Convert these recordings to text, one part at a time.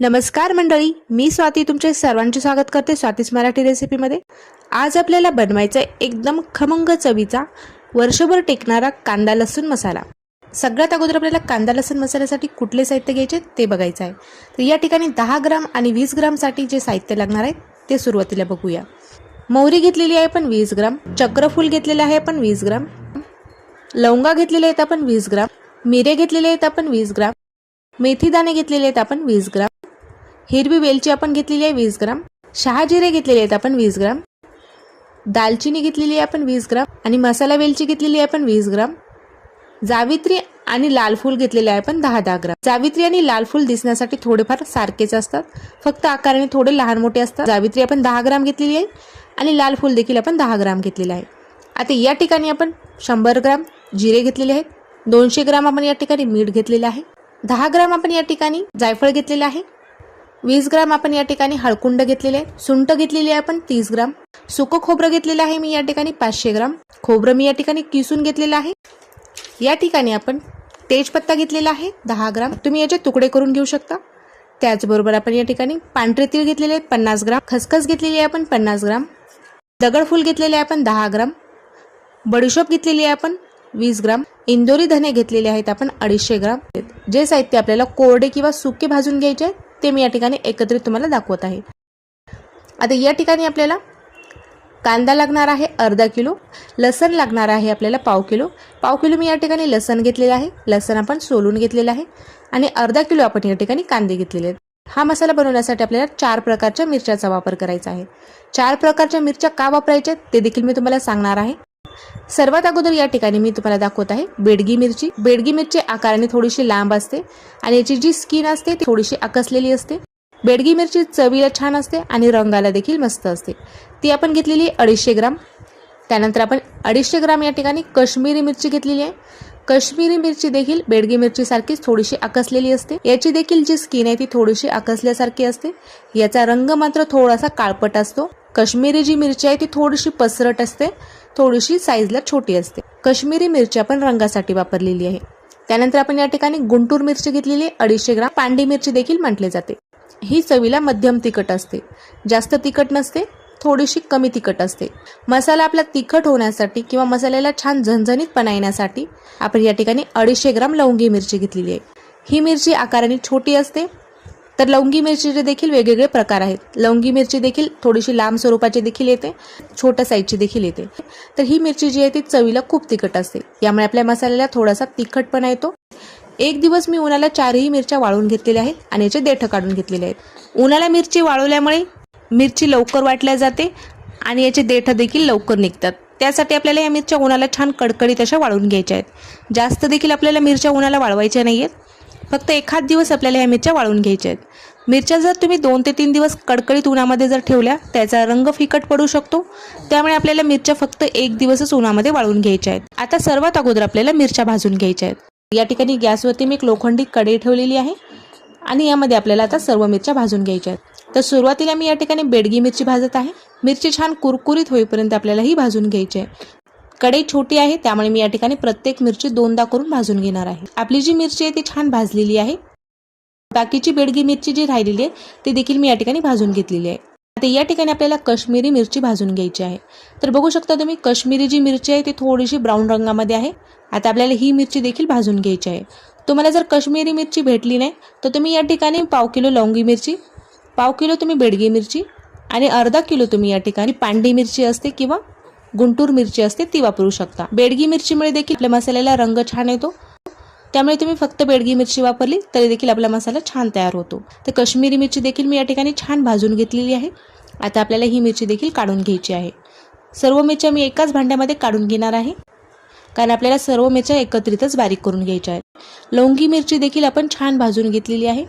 नमस्कार मंडळी मी स्वाती तुमचे सर्वांचे स्वागत करते स्वातीस मराठी रेसिपीमध्ये. आज आपल्याला बनवायचा आहे एकदम खमंग चवीचा वर्षभर टेकणारा कांदा लसूण मसाला. सगळ्यात अगोदर आपल्याला कांदा लसूण मसाल्यासाठी कुठले साहित्य घ्यायचे ते बघायचं आहे. तर या ठिकाणी दहा ग्राम आणि वीस ग्रामसाठी जे साहित्य लागणार आहे ते सुरुवातीला बघूया. मोहरी घेतलेली आहे पण वीस ग्राम चक्रफूल घेतलेले आहे आपण वीस ग्राम लवंगा घेतलेले आहेत आपण वीस ग्राम मिरे घेतलेले आहेत आपण वीस ग्राम मेथी दाणे घेतलेले आहेत आपण वीस ग्राम हिरवी वेलची आपण घेतलेली आहे वीस ग्राम. शहाजिरे घेतलेले आहेत आपण वीस ग्राम. दालचिनी घेतलेली आहे आपण वीस ग्राम. आणि मसाला वेलची घेतलेली आहे आपण वीस ग्राम. जावित्री आणि लाल फूल घेतलेले आहे आपण दहा दहा ग्राम. जावित्री आणि लाल फूल दिसण्यासाठी थोडेफार सारखेच असतात. फक्त आकाराने थोडे लहान मोठे असतात. जावित्री आपण दहा ग्राम घेतलेली आहे. आणि लाल फूल देखील आपण दहा ग्राम घेतलेले आहे. आता या ठिकाणी आपण शंभर ग्राम जिरे घेतलेले आहेत. दोनशे ग्राम आपण या ठिकाणी मीठ घेतलेलं आहे. दहा ग्राम आपण या ठिकाणी जायफळ घेतलेलं आहे. वीस ग्राम आपण या ठिकाणी हळकुंड घेतलेले आहे. सुंट घेतलेली आहे आपण तीस ग्राम. सुकं खोबरं घेतलेलं आहे मी या ठिकाणी पाचशे ग्राम. खोबरं मी या ठिकाणी किसून घेतलेलं आहे. या ठिकाणी आपण तेजपत्ता घेतलेला आहे दहा ग्राम. तुम्ही याचे तुकडे करून घेऊ शकता. त्याचबरोबर आपण या ठिकाणी पांढरे तीळ घेतलेले आहेत पन्नास ग्राम. खसखस घेतलेली आहे आपण पन्नास ग्राम. दगडफूल घेतलेले आहे आपण दहा ग्राम. बडीशोप घेतलेली आहे आपण वीस ग्राम. इंदोरी धने घेतलेले आहेत आपण अडीचशे ग्राम. जे साहित्य आपल्याला कोरडे किंवा सुके भाजून घ्यायचे आहेत ते मी या ठिकाणी एकत्रित तुम्हाला दाखवत आहे. आता या ठिकाणी आपल्याला कांदा लागणार आहे अर्धा किलो लसण लागणार आहे आपल्याला पाव किलो. पाव किलो मी या ठिकाणी लसण घेतलेलं आहे. लसण आपण सोलून घेतलेलं आहे आणि अर्धा किलो आपण या ठिकाणी कांदे घेतलेले आहेत. हा मसाला बनवण्यासाठी आपल्याला चार प्रकारच्या मिरच्याचा वापर करायचा आहे. चार प्रकारच्या मिरच्या का वापरायच्या ते देखील मी तुम्हाला सांगणार आहे. सर्वात अगोदर या ठिकाणी मी तुम्हाला दाखवत आहे बेडगी मिरची. बेडगी मिरची आकाराने थोडीशी लांब असते आणि याची जी स्किन असते ती थोडीशी आकसलेली असते. बेडगी मिरची चवीला छान असते आणि रंगाला देखील मस्त असते. ती आपण घेतलेली आहे अडीचशे ग्राम. त्यानंतर आपण अडीचशे ग्राम या ठिकाणी कश्मीरी मिरची घेतलेली आहे. कश्मीरी मिरची देखील बेडगी मिरचीसारखीच थोडीशी आकसलेली असते. याची देखील जी स्किन आहे ती थोडीशी आकसल्यासारखी असते. याचा रंग मात्र थोडासा काळपट असतो. कश्मीरी जी मिरची आहे ती थोडीशी पसरट असते. थोडीशी साईजला छोटी असते. कश्मीरी मिरची आपण रंगासाठी वापरलेली आहे. त्यानंतर आपण या ठिकाणी गुंटूर मिरची घेतलेली आहे. अडीचशे ग्राम पांडी मिरची देखील म्हटले जाते. ही चवीला मध्यम तिखट असते. जास्त तिखट नसते थोडीशी कमी तिखट असते. मसाला आपला तिखट होण्यासाठी किंवा मसाल्याला छान झणझणीतपणा येण्यासाठी आपण या ठिकाणी अडीचशे ग्राम लवंगी मिरची घेतलेली आहे. ही मिरची आकाराने छोटी असते तर लवंगी मिरचीचे देखील वेगवेगळे प्रकार आहेत. लवंगी मिरची देखील थोडीशी लांब स्वरूपाची देखील येते छोट्या साईजची देखील येते. तर ही मिरची जी आहे ती चवीला खूप तिखट असते. यामुळे आपल्या मसाल्याला थोडासा तिखटपणा येतो. एक दिवस मी उन्हाला चारही मिरच्या वाळून घेतलेल्या आहेत आणि याचे देठं काढून घेतलेले आहेत. उन्हाला मिरची वाळवल्यामुळे मिरची लवकर वाटल्या जाते आणि याचे देठ देखील लवकर निघतात. त्यासाठी आपल्याला या मिरच्या उन्हाला छान कडकडीत अशा वाळून घ्यायच्या आहेत. जास्त देखील आपल्याला मिरच्या उन्हाला वाळवायच्या नाही आहेत फक्त एखाद दिवस आपल्याला ह्या मिरच्या वाळून घ्यायच्या आहेत. मिरच्या जर तुम्ही दोन ते तीन दिवस कडकडीत उन्हामध्ये जर ठेवल्या त्याचा रंग फिकट पडू शकतो. त्यामुळे आपल्याला मिरच्या फक्त एक दिवसच उन्हामध्ये वाळून घ्यायच्या आहेत. आता सर्वात अगोदर आपल्याला मिरच्या भाजून घ्यायच्या आहेत. या ठिकाणी गॅसवरती मी एक लोखंडी कढई ठेवलेली आहे आणि यामध्ये आपल्याला आता सर्व मिरच्या भाजून घ्यायच्या आहेत. तर सुरुवातीला मी या ठिकाणी बेडगी मिरची भाजत आहे. मिरची छान कुरकुरीत होईपर्यंत आपल्याला ही भाजून घ्यायची आहे. कढई छोटी आहे त्यामुळे मी या ठिकाणी प्रत्येक मिरची दोनदा करून भाजून घेणार आहे. आपली जी मिरची आहे ती छान भाजलेली आहे. बाकीची बेडगी मिरची जी राहिलेली आहे ती देखील मी या ठिकाणी भाजून घेतलेली आहे. आता या ठिकाणी आपल्याला कश्मीरी मिरची भाजून घ्यायची आहे. तर बघू शकता तुम्ही कश्मीरी जी मिरची आहे ती थोडीशी ब्राऊन रंगामध्ये आहे. आता आपल्याला ही मिरची देखील भाजून घ्यायची आहे. तुम्हाला जर कश्मीरी मिरची भेटली नाही तर तुम्ही या ठिकाणी पाव किलो लवंगी मिरची पाव किलो तुम्ही बेडगी मिरची आणि अर्धा किलो तुम्ही या ठिकाणी पांढरी मिरची असते किंवा गुंटूर मिरची असते ती वापरू शकता. बेडगी मिरचीमुळे देखील आपल्या मसाल्याला रंग छान येतो. त्यामुळे तुम्ही फक्त बेडगी मिरची वापरली तरी देखील आपला मसाला छान तयार होतो. तर कश्मीरी मिरची देखील मी या ठिकाणी छान भाजून घेतलेली आहे. आता आपल्याला ही मिरची देखील काढून घ्यायची आहे. सर्व मिरच्या मी एकाच भांड्यामध्ये काढून घेणार आहे. कारण आपल्याला सर्व मिरच्या एकत्रितच बारीक करून घ्यायच्या आहेत. लवंगी मिरची देखील आपण छान भाजून घेतलेली आहे.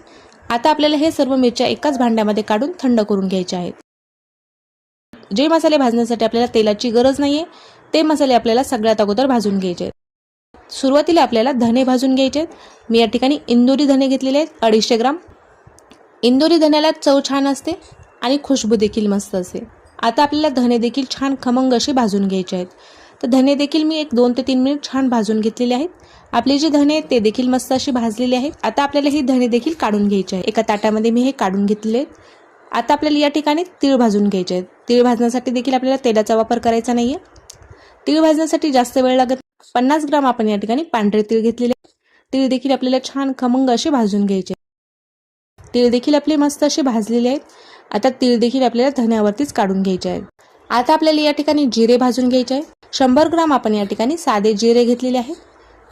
आता आपल्याला हे सर्व मिरच्या एकाच भांड्यामध्ये काढून थंड करून घ्यायच्या आहेत. जे मसाले भाजण्यासाठी आपल्याला तेलाची गरज नाही आहे ते मसाले आपल्याला सगळ्यात अगोदर भाजून घ्यायचे आहेत. सुरुवातीला आपल्याला धने भाजून घ्यायचे आहेत. मी या ठिकाणी इंदोरी धने घेतलेले आहेत अडीचशे ग्राम. इंदोरी धन्याला चव छान असते आणि खुशबू देखील मस्त असते. आता आपल्याला धने देखील छान खमंग असे भाजून घ्यायचे आहेत. तर धने देखील मी एक दोन ते तीन मिनिट छान भाजून घेतलेले आहेत. आपले जे धने आहेत ते देखील मस्त असे भाजलेले आहेत. आता आपल्याला ही धने देखील काढून घ्यायचे आहे. एका ताटामध्ये मी हे काढून घेतलेले आहेत. आता आपल्याला या ठिकाणी तीळ भाजून घ्यायचे आहेत. तीळ भाजण्यासाठी देखील आपल्याला तेलाचा वापर करायचा नाही आहे तीळ भाजण्यासाठी जास्त वेळ लागत पन्नास ग्राम आपण या ठिकाणी पांढरे तीळ घेतलेले तीळ देखील आपल्याला छान खमंग असे भाजून घ्यायचे तीळ देखील आपले मस्त असे भाजलेले आहेत. आता तीळ देखील आपल्याला धन्यावरतीच काढून घ्यायचे आहेत. आता आपल्याला या ठिकाणी जिरे भाजून घ्यायचे आहे शंभर ग्राम आपण या ठिकाणी साधे जिरे घेतलेले आहे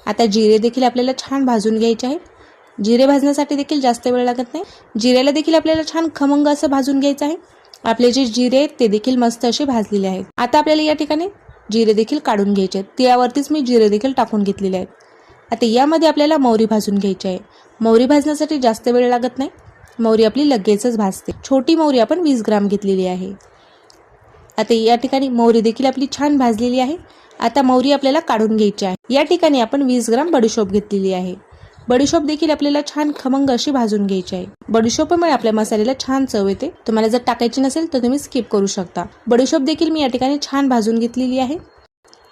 आता जिरे देखील आपल्याला छान भाजून घ्यायचे आहेत. जिरे भाजण्यासाठी देखील जास्त वेळ लागत नाही. जिऱ्याला देखील आपल्याला छान खमंग असं भाजून घ्यायचं आहे. आपले जे जिरे आहेत ते देखील मस्त असे भाजलेले आहेत. आता आपल्याला या ठिकाणी जिरे देखील काढून घ्यायचे आहेत. तिळावरतीच मी जिरे देखील टाकून घेतलेले आहेत. आता यामध्ये आपल्याला मोहरी भाजून घ्यायची आहे. मोहरी भाजण्यासाठी जास्त वेळ लागत नाही. मोहरी आपली लगेचच भाजते. छोटी मोहरी आपण वीस ग्राम घेतलेली आहे. आता या ठिकाणी मोहरी देखील आपली छान भाजलेली आहे. आता मोहरी आपल्याला काढून घ्यायची आहे. या ठिकाणी आपण वीस ग्राम बडीशोप घेतलेली आहे. बडीशोप देखील आपल्याला छान खमंग अशी भाजून घ्यायची आहे. बडीशोपमुळे आपल्या मसाल्याला छान चव येते. तुम्हाला जर टाकायची नसेल तर तुम्ही स्किप करू शकता. बडीशोप देखील मी या ठिकाणी छान भाजून घेतलेली आहे.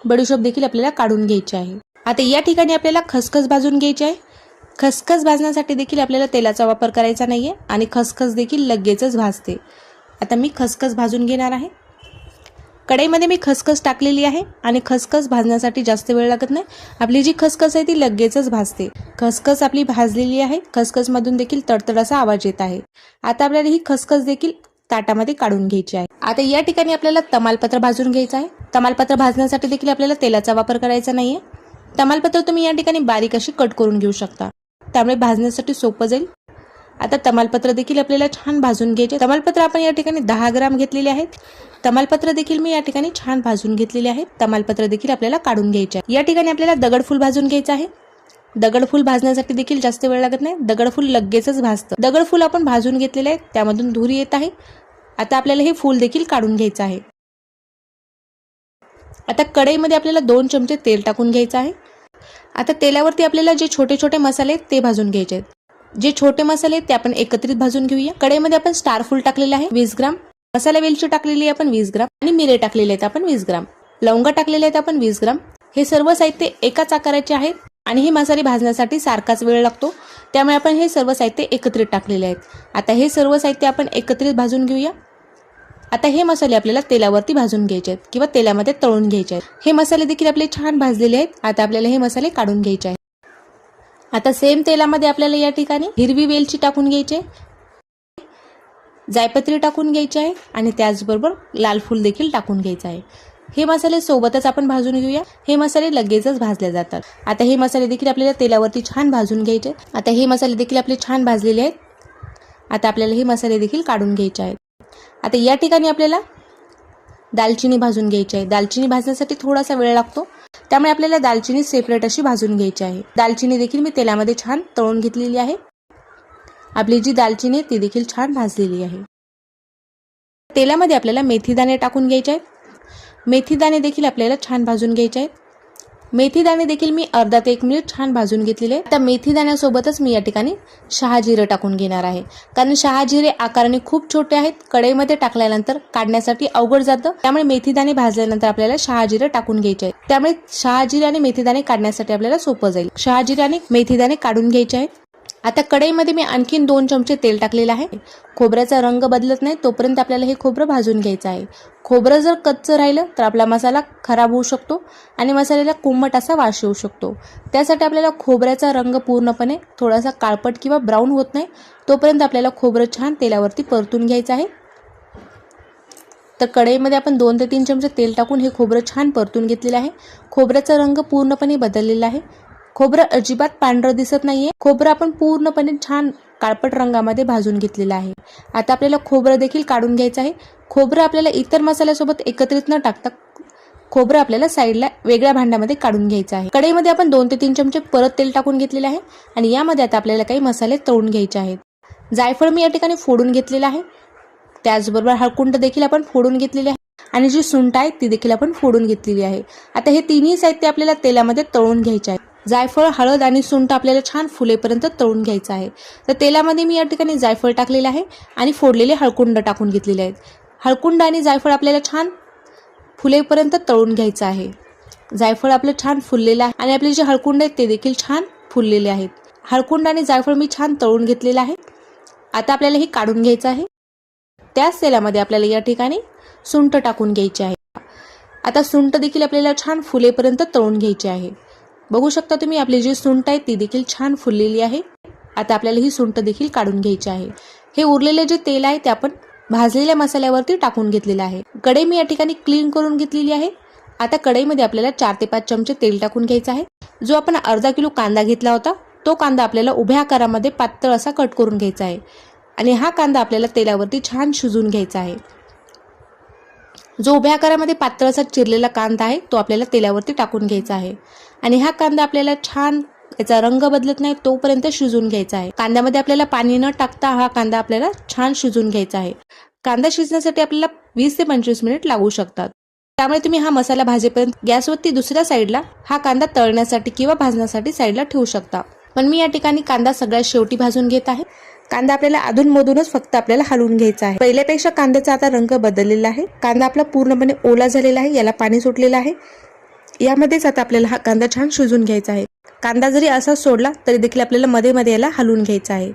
बडीशोप देखील आपल्याला काढून घ्यायची आहे. आता या ठिकाणी आपल्याला खसखस भाजून घ्यायची आहे. खसखस भाजण्यासाठी देखील आपल्याला तेलाचा वापर करायचा नाही आहे आणि खसखस देखील लगेचच भाजते. आता मी खसखस भाजून घेणार आहे. कढईमध्ये मी खसखस टाकलेली आहे आणि खसखस भाजण्यासाठी जास्त वेळ लागत नाही. आपली जी खसखस आहे ती लगेचच भाजते. खसखस आपली भाजलेली आहे. खसखसमधून देखील तडतडाचा आवाज येत आहे. आता आपल्याला ही खसखस देखील ताटामध्ये काढून घ्यायची आहे. आता या ठिकाणी आपल्याला तमालपत्र भाजून घ्यायचं आहे. तमालपत्र भाजण्यासाठी देखील आपल्याला तेलाचा वापर करायचा नाही आहे तमालपत्र तुम्ही या ठिकाणी बारीक अशी कट करून घेऊ शकता. त्यामुळे भाजण्यासाठी सोपं जाईल. आता तमालपत्र देखील आपल्याला छान भाजून घ्यायचे तमालपत्र आपण या ठिकाणी दहा ग्राम घेतलेले आहेत. तमालपत्र देखील मी या ठिकाणी छान भाजून घेतलेले आहेत. तमालपत्र देखील आपल्याला काढून घ्यायचे आहे या ठिकाणी आपल्याला दगडफूल भाजून घ्यायचं आहे. दगडफूल भाजण्यासाठी देखील जास्त वेळ लागत नाही. दगडफूल लगेचच भाजतं. दगडफूल आपण भाजून घेतलेले आहे त्यामधून धूर येत आहे. आता आपल्याला हे फूल देखील काढून घ्यायचं आहे. आता कढईमध्ये आपल्याला दोन चमचे तेल टाकून घ्यायचं आहे. आता तेलावरती आपल्याला जे छोटे छोटे मसाले आहेत ते भाजून घ्यायचे आहेत. जे छोटे मसाले आहेत ते आपण एकत्रित भाजून घेऊया. कढईमध्ये आपण स्टार फुल आहे वीस ग्राम. मसाला वेलची टाकलेली आहे आपण वीस ग्राम. आणि मिरे टाकलेले आहेत आपण वीस ग्राम. लवंगा टाकलेले आहेत आपण वीस ग्राम. हे सर्व साहित्य एकाच आकाराचे आहेत आणि हे मसाले भाजण्यासाठी सारखाच वेळ लागतो. त्यामुळे आपण हे सर्व साहित्य एकत्रित टाकलेले आहेत. आता हे सर्व साहित्य आपण एकत्रित भाजून घेऊया. आता हे मसाले आपल्याला तेलावरती भाजून घ्यायचे आहेत किंवा तेलामध्ये तळून घ्यायचे आहेत. हे मसाले देखील आपले छान भाजलेले आहेत. आता आपल्याला हे मसाले काढून घ्यायचे आहेत. आता सेम तेलामध्ये आपल्याला या ठिकाणी हिरवी वेलची टाकून घ्यायची आहे. जायपत्री टाकून घ्यायची आहे आणि त्याचबरोबर लाल फूल देखील टाकून घ्यायचं आहे. हे मसाले सोबतच आपण भाजून घेऊया. हे मसाले लगेचच भाजले जातात. आता हे मसाले देखील आपल्याला तेलावरती छान भाजून घ्यायचे आता हे मसाले देखील आपले छान भाजलेले आहेत. आता आपल्याला हे मसाले देखील काढून घ्यायचे आहेत. आता या ठिकाणी आपल्याला दालचिनी भाजून घ्यायची आहे. दालचिनी भाजण्यासाठी थोडासा वेळ लागतो. त्यामुळे आपल्याला दालचिनी सेपरेट अशी भाजून घ्यायची आहे. दालचिनी देखील मी तेलामध्ये छान तळून घेतलेली आहे. आपली जी दालचिनी आहे ती देखील छान भाजलेली आहे. तेलामध्ये आपल्याला मेथीदाणे टाकून घ्यायचे आहेत. मेथीदाणे देखील आपल्याला छान भाजून घ्यायचे आहेत. मेथीदाणे देखील मी अर्धा ते एक मिनिट छान भाजून घेतलेले आहे त्या मेथीदाण्यासोबतच मी या ठिकाणी शहाजिरं टाकून घेणार आहे. कारण शहाजिरे आकाराने खूप छोटे आहेत. कढईमध्ये टाकल्यानंतर काढण्यासाठी अवघड जातं. त्यामुळे मेथीदाणे भाजल्यानंतर आपल्याला शहाजिरं टाकून घ्यायचे आहे त्यामुळे शहाजिरे आणि मेथीदाणे काढण्यासाठी आपल्याला सोपं जाईल. शहाजिरे आणि मेथीदाणे काढून घ्यायचे आहेत. आता कढईमध्ये मी आणखीन दोन चमचे तेल टाकलेलं आहे. खोबऱ्याचा रंग बदलत नाही तोपर्यंत आपल्याला हे खोबरं भाजून घ्यायचं आहे. खोबरं जर कच्चं राहिलं तर आपला मसाला खराब होऊ शकतो आणि मसाल्याला कुंबट असा वास येऊ शकतो. त्यासाठी आपल्याला खोबऱ्याचा रंग पूर्णपणे थोडासा काळपट किंवा ब्राऊन होत नाही तोपर्यंत आपल्याला खोबरं छान तेलावरती परतून घ्यायचं आहे. तर कढईमध्ये आपण दोन ते तीन चमचे तेल टाकून हे खोबरं छान परतून घेतलेलं आहे. खोबऱ्याचा रंग पूर्णपणे बदललेला आहे. खोबरं अजिबात पांढरं दिसत नाहीये. खोबरं आपण पूर्णपणे छान काळपट रंगामध्ये भाजून घेतलेलं आहे. आता आपल्याला खोबरं देखील काढून घ्यायचं आहे. खोबरं आपल्याला इतर मसाल्यासोबत एकत्रित न टाकता खोबरं आपल्याला साईडला वेगळ्या भांड्यामध्ये काढून घ्यायचं आहे. कढईमध्ये आपण दोन ते तीन चमचे परत तेल टाकून घेतलेले आहे आणि यामध्ये आता आपल्याला काही मसाले तळून घ्यायचे आहेत. जायफळ मी या ठिकाणी फोडून घेतलेलं आहे. त्याचबरोबर हळकुंड देखील आपण फोडून घेतलेली आहे आणि जी सुंट आहे ती देखील आपण फोडून घेतलेली आहे. आता हे तिन्ही साहित्य आपल्याला तेलामध्ये तळून घ्यायचे आहे. जायफळ हळद आणि सुंठ आपल्याला छान फुलेपर्यंत तळून घ्यायचं आहे. तर तेलामध्ये मी या ठिकाणी जायफळ टाकलेलं आहे आणि फोडलेले हळकुंड टाकून घेतलेले आहेत. हळकुंड आणि जायफळ आपल्याला छान फुलेपर्यंत तळून घ्यायचं आहे. जायफळ आपलं छान फुललेलं आहे आणि आपले जे हळकुंड आहेत ते देखील छान फुललेले आहेत. हळकुंड आणि जायफळ मी छान तळून घेतलेलं आहे. आता आपल्याला हे काढून घ्यायचं आहे. त्याच तेलामध्ये आपल्याला या ठिकाणी सुंठ टाकून घ्यायची आहे. आता सुंठ देखील आपल्याला छान फुलेपर्यंत तळून घ्यायची आहे. बघू शकता तुम्ही आपली जी सुंट आहे ती देखील छान फुललेली आहे. आता आपल्याला ही सुंट देखील काढून घ्यायची आहे. हे उरलेले जे तेल आहे ते आपण भाजलेल्या मसाल्यावरती टाकून घेतलेलं आहे. कढई मी या ठिकाणी क्लीन करून घेतलेली आहे. आता कढईमध्ये आपल्याला चार ते पाच चमचे तेल टाकून घ्यायचं आहे. जो आपण अर्धा किलो कांदा घेतला होता तो कांदा आपल्याला उभ्या आकारामध्ये पातळ असा कट करून घ्यायचा आहे. आणि हा कांदा आपल्याला तेलावरती छान शिजून घ्यायचा आहे. जो उभ्या आकारामध्ये पातळसा चिरलेला कांदा आहे तो आपल्याला तेलावरती टाकून घ्यायचा आहे. आणि हा कांदा आपल्याला छान याचा रंग बदलत नाही तोपर्यंत शिजून घ्यायचा आहे. कांद्यामध्ये आपल्याला पाणी न टाकता हा कांदा आपल्याला छान शिजून घ्यायचा आहे. कांदा शिजण्यासाठी आपल्याला वीस ते पंचवीस मिनिट लागू शकतात. त्यामुळे तुम्ही हा मसाला भाजेपर्यंत गॅसवरती दुसऱ्या साईडला हा कांदा तळण्यासाठी किंवा भाजण्यासाठी साईडला ठेवू शकता. पण मी या ठिकाणी कांदा सगळ्यात शेवटी भाजून घेत आहे. कांदा आपल्याला अधूनमधूनच फक्त आपल्याला हलवून घ्यायचा आहे. पहिल्यापेक्षा कांद्याचा आता रंग बदललेला आहे. कांदा आपला पूर्णपणे ओला झालेला आहे. याला पाणी सुटलेलं आहे. यामध्येच आता आपल्याला हा कांदा छान शिजून घ्यायचा आहे. कांदा जरी असा सोडला तरी देखील आपल्याला मध्ये मध्ये याला हलवून घ्यायचा आहे.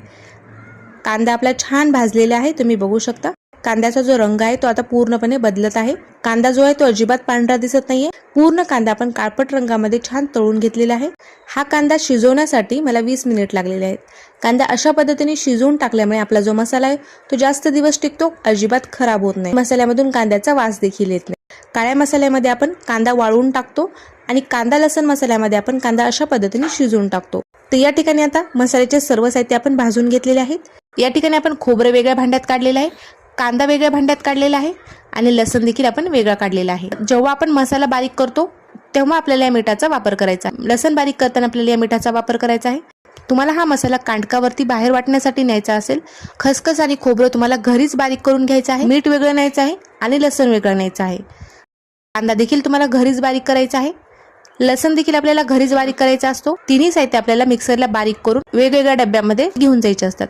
कांदा आपला छान भाजलेला आहे. तुम्ही बघू शकता. कांद्याचा जो रंग आहे तो आता पूर्णपणे बदलत आहे. कांदा जो आहे तो अजिबात पांढरा दिसत नाहीये. पूर्ण कांदा आपण काळपट रंगामध्ये छान तळून घेतलेला आहे. हा कांदा शिजवण्यासाठी मला वीस मिनिट लागलेले आहेत. कांदा अशा पद्धतीने शिजवून टाकल्यामुळे आपला जो मसाला आहे तो जास्त दिवस टिकतो अजिबात खराब होत नाही. मसाल्यामधून कांद्याचा वास देखील येत नाही. काळ्या मसाल्यामध्ये आपण कांदा वाळवून टाकतो आणि कांदा लसण मसाल्यामध्ये आपण कांदा अशा पद्धतीने शिजवून टाकतो. तर या ठिकाणी आता मसाल्याचे सर्व साहित्य आपण भाजून घेतलेले आहेत. या ठिकाणी आपण खोबरं वेगळ्या भांड्यात काढलेलं आहे. कांदा वेगळ्या भांड्यात काढलेला आहे आणि लसण देखील आपण वेगळा काढलेला आहे. जेव्हा आपण मसाला बारीक करतो तेव्हा आपल्याला या मिठाचा वापर करायचा आहे. लसण बारीक करताना आपल्याला या मिठाचा वापर करायचा आहे. तुम्हाला हा मसाला कांडकावरती बाहेर वाटण्यासाठी न्यायचा असेल खसखस आणि खोबरं तुम्हाला घरीच बारीक करून घ्यायचं आहे मीठ वेगळं न्यायचं आहे आणि लसण वेगळं न्यायचं आहे. कांदा देखील तुम्हाला घरीच बारीक करायचा आहे. लसण देखील आपल्याला घरीच बारीक करायचा असतो. तिन्ही साहित्य आपल्याला मिक्सरला बारीक करून वेगवेगळ्या डब्यामध्ये घेऊन जायचे असतात.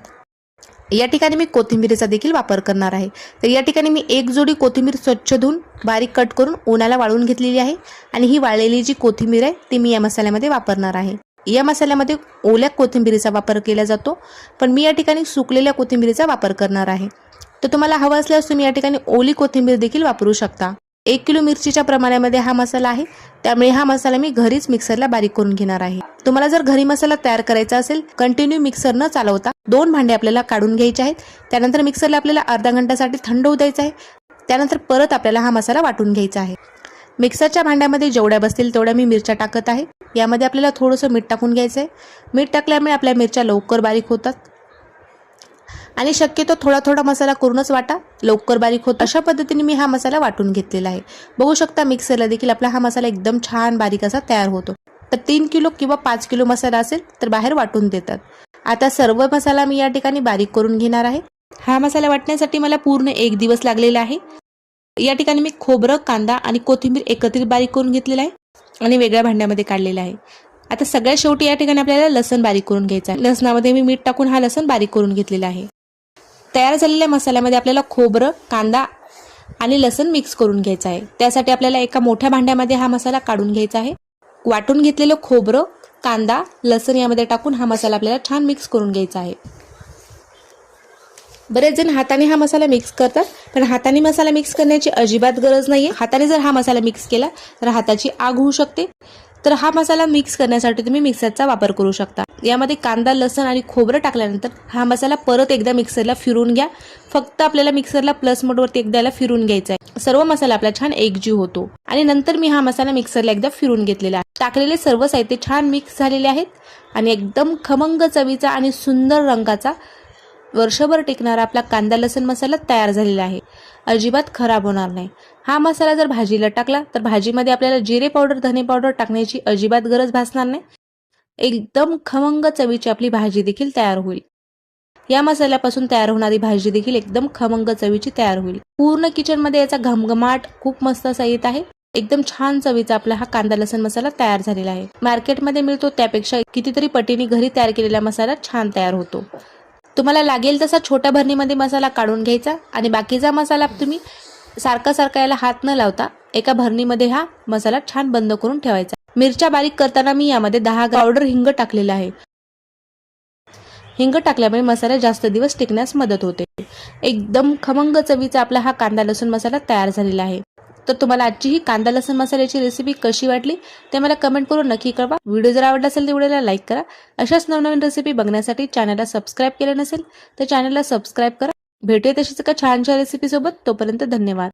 या ठिकाणी मी कोथिंबीरीचा देखील वापर करणार आहे. तर या ठिकाणी मी एक जोडी कोथिंबीर स्वच्छ धुवून बारीक कट करून उन्हाला वाळून घेतलेली आहे आणि ही वाळलेली जी कोथिंबीर आहे ती मी या मसाल्यामध्ये वापरणार आहे. या मसाल्यामध्ये ओल्या कोथिंबीरीचा वापर केला जातो पण मी या ठिकाणी सुकलेल्या कोथिंबीरीचा वापर करणार आहे. तर तुम्हाला हवं असल्यास तुम्ही या ठिकाणी ओली कोथिंबीर देखील वापरू शकता. एक किलो मिरचीच्या प्रमाणामध्ये हा मसाला आहे त्यामुळे हा मसाला मी घरीच मिक्सरला बारीक करून घेणार आहे. तुम्हाला जर घरी मसाला तयार करायचा असेल कंटिन्यू मिक्सर न चालवता दोन भांडे आपल्याला काढून घ्यायचे आहेत. त्यानंतर मिक्सरला आपल्याला अर्धा घंट्यासाठी थंड होऊ द्यायचं आहे. त्यानंतर परत आपल्याला हा मसाला वाटून घ्यायचा आहे. मिक्सरच्या भांड्यामध्ये जेवढ्या बसतील तेवढ्या मी मिरच्या टाकत आहे. यामध्ये आपल्याला थोडंसं मीठ टाकून घ्यायचं आहे. मीठ टाकल्यामुळे आपल्या मिरच्या लवकर बारीक होतात. आणि शक्यतो थोडा थोडा मसाला करूनच वाटा लवकर बारीक होत. अशा पद्धतीने मी हा मसाला वाटून घेतलेला आहे. बघू शकता मिक्सरला देखील आपला हा मसाला एकदम छान बारीक असा तयार होतो. तर तीन किलो किंवा पाच किलो मसाला असेल तर बाहेर वाटून देतात. आता सर्व मसाला मी या ठिकाणी बारीक करून घेणार आहे. हा मसाला वाटण्यासाठी मला पूर्ण एक दिवस लागलेला आहे. या ठिकाणी मी खोबरं कांदा आणि कोथिंबीर एकत्रित बारीक करून घेतलेला आहे आणि वेगळ्या भांड्यामध्ये काढलेला आहे. आता सगळ्यात शेवटी या ठिकाणी आपल्याला लसण बारीक करून घ्यायचा आहे. लसणामध्ये मी मीठ टाकून हा लसण बारीक करून घेतलेला आहे. तयार झालेल्या मसाल्यामध्ये आपल्याला खोबरं कांदा आणि लसण मिक्स करून घ्यायचं आहे. त्यासाठी आपल्याला एका मोठ्या भांड्यामध्ये हा मसाला काढून घ्यायचा आहे. वाटून घेतलेलं खोबरं कांदा लसूण यामध्ये टाकून हा मसाला आपल्याला छान मिक्स करून घ्यायचा आहे. बरेच जण हाताने हा मसाला मिक्स करतात पण हाताने मसाला मिक्स करण्याची अजिबात गरज नाहीये. हाताने जर हा मसाला मिक्स केला तर हाताची आग होऊ शकते. तर हा मसाला मिक्स करण्यासाठी तुम्ही मिक्सरचा वापर करू शकता. यामध्ये कांदा लसण आणि खोबरं टाकल्यानंतर हा मसाला परत एकदा मिक्सरला फिरून घ्या. फक्त आपल्याला मिक्सरला प्लस मोडवरती एकदाला फिरून घ्यायचा आहे सर्व मसाला आपला छान एकजीव होतो. आणि नंतर मी हा मसाला मिक्सरला एकदा फिरून घेतलेला आहे. टाकलेले सर्व साहित्य छान मिक्स झालेले आहेत. आणि एकदम खमंग चवीचा आणि सुंदर रंगाचा वर्षभर टिकणारा आपला कांदा लसण मसाला तयार झालेला आहे. अजिबात खराब होणार नाही. हा मसाला जर भाजीला टाकला तर भाजीमध्ये आपल्याला जिरे पावडर धने पावडर टाकण्याची अजिबात गरज भासणार नाही. एकदम खमंग चवीची आपली भाजी देखील तयार होईल. या मसाल्यापासून तयार होणारी भाजी देखील एकदम खमंग चवीची तयार होईल. पूर्ण किचनमध्ये याचा घमघमाट खूप मस्त असा येत आहे. एकदम छान चवीचा आपला हा कांदा लसण मसाला तयार झालेला आहे. मार्केटमध्ये मिळतो त्यापेक्षा कितीतरी पटीने घरी तयार केलेला मसाला छान तयार होतो. तुम्हाला लागेल तसा छोट्या भरणीमध्ये मसाला काढून घ्यायचा आणि बाकीचा मसाला तुम्ही सारखा सारखा याला हात न लावता एका भरणीमध्ये हा मसाला छान बंद करून ठेवायचा. मिरच्या बारीक करताना मी यामध्ये दहा पावडर हिंग टाकलेला आहे. हिंग टाकल्यामुळे मसाला जास्त दिवस टिकण्यास मदत होते. एकदम खमंग चवीचा आपला हा कांदा लसूण मसाला तयार झालेला आहे. तर तुम्हाला आजची ही कांदा लसूण मसाल्याची रेसिपी कशी वाटली ते मला कमेंट करून नक्की कळवा. व्हिडिओ जर आवडला असेल तर व्हिडिओला लाईक करा. अशाच नवनवीन रेसिपी बघण्यासाठी चॅनलला सबस्क्राईब केलं नसेल तर चॅनलला सबस्क्राईब करा. भेटूया तशीच एका छानशा रेसिपीसोबत तोपर्यंत धन्यवाद.